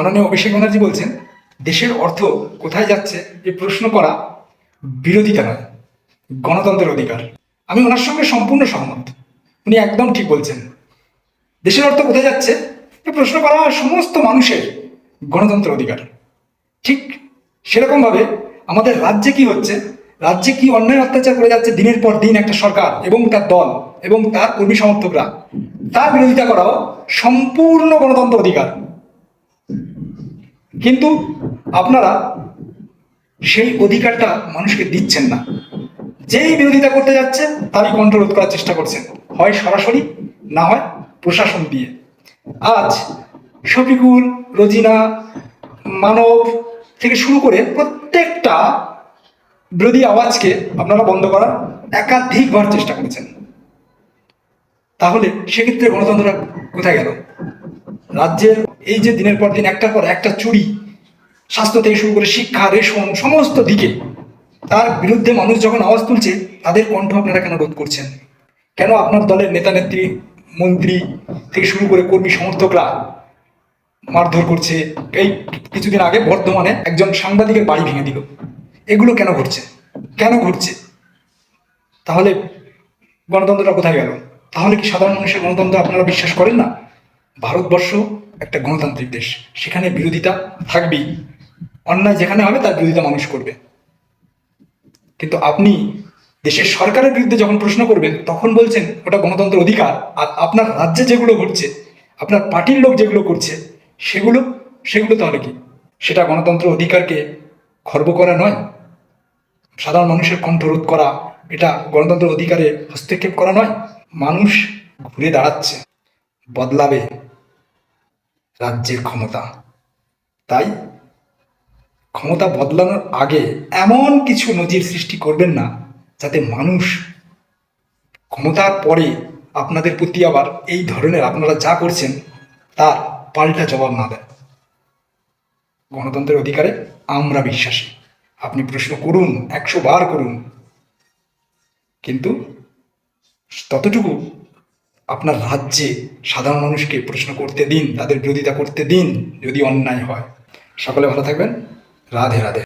মাননীয় অভিষেক ব্যানার্জি বলছেন, দেশের অর্থ কোথায় যাচ্ছে এই প্রশ্ন করা বিরোধিতা নয়, গণতন্ত্রের অধিকার। আমি ওনার সঙ্গে সম্পূর্ণ সহমত। উনি একদম ঠিক বলছেন। দেশের অর্থ কোথায় যাচ্ছে এই প্রশ্ন করা সমস্ত মানুষের গণতন্ত্র অধিকার। ঠিক সেরকমভাবে আমাদের রাজ্যে কি হচ্ছে, রাজ্যে কি অন্যায় অত্যাচার করে যাচ্ছে দিনের পর দিন একটা সরকার এবং তার দল এবং তার কর্মী সমর্থকরা, তার বিরোধিতা করাও সম্পূর্ণ গণতন্ত্র অধিকার। কিন্তু আপনারা সেই অধিকারটা মানুষকে দিচ্ছেন না। যেই বিরোধিতা করতে যাচ্ছে তারই কণ্ঠ রোধ করার চেষ্টা করছেন। হয় সরাসরি, না হয় প্রশাসন দিয়ে। আজ শফিকুল, রোজিনা, মানব থেকে শুরু করে প্রত্যেকটা বিরোধী আওয়াজকে আপনারা বন্ধ করার একাধিকবার চেষ্টা করেছেন। তাহলে সেক্ষেত্রে গণতন্ত্রটা কোথায় গেল? রাজ্যের এই যে দিনের পর দিন একটার পর একটা চুরি, স্বাস্থ্য থেকে শুরু করে শিক্ষা, রেশন, সমস্ত দিকে, তার বিরুদ্ধে মানুষ যখন আওয়াজ তুলছে, তাদের কণ্ঠ আপনারা কেন রোধ করছেন? কেন আপনার দলের নেতা, নেত্রী, মন্ত্রী থেকে শুরু করে কর্মী সমর্থকরা মারধর করছে? এই কিছুদিন আগে বর্ধমানে একজন সাংবাদিকের বাড়ি ভেঙে দিল। এগুলো কেন ঘটছে? কেন ঘটছে? তাহলে গণতন্ত্রটা কোথায় গেল? তাহলে কি সাধারণ মানুষের গণতন্ত্র আপনারা বিশ্বাস করেন না? ভারতবর্ষ একটা গণতান্ত্রিক দেশ। সেখানে বিরোধিতা থাকবেই। অন্যায় যেখানে হবে, তার বিরোধিতা মানুষ করবে। কিন্তু আপনি দেশের সরকারের বিরুদ্ধে যখন প্রশ্ন করবেন, তখন বলছেন ওটা গণতন্ত্র অধিকার। আর আপনার রাজ্যে যেগুলো ঘটছে, আপনার পার্টির লোক যেগুলো করছে, সেগুলো সেগুলো তাহলে কি? সেটা গণতন্ত্র অধিকারকে খর্ব করা নয়। সাধারণ মানুষের কণ্ঠ রোধ করা, এটা গণতন্ত্র অধিকারে হস্তক্ষেপ করা নয়। মানুষ ঘুরে দাঁড়াচ্ছে, বদলাবে। রাজ্যের ক্ষমতা। তাই ক্ষমতা বদলানোর আগে এমন কিছু নজির সৃষ্টি করবেন না, যাতে মানুষ ক্ষমতার পরে আপনাদের প্রতি আবার এই ধরনের আপনারা যা করছেন, তার পাল্টা জবাব না দেয় গণতন্ত্রের অধিকারে আমরা বিশ্বাসী। আপনি প্রশ্ন করুন, একশো বার করুন। কিন্তু ততটুকু আপনার রাজ্যে সাধারণ মানুষকে প্রশ্ন করতে দিন, তাদের বিরোধিতা করতে দিন, যদি অন্যায় হয়। সকলে ভালো থাকবেন। রাধে রাধে।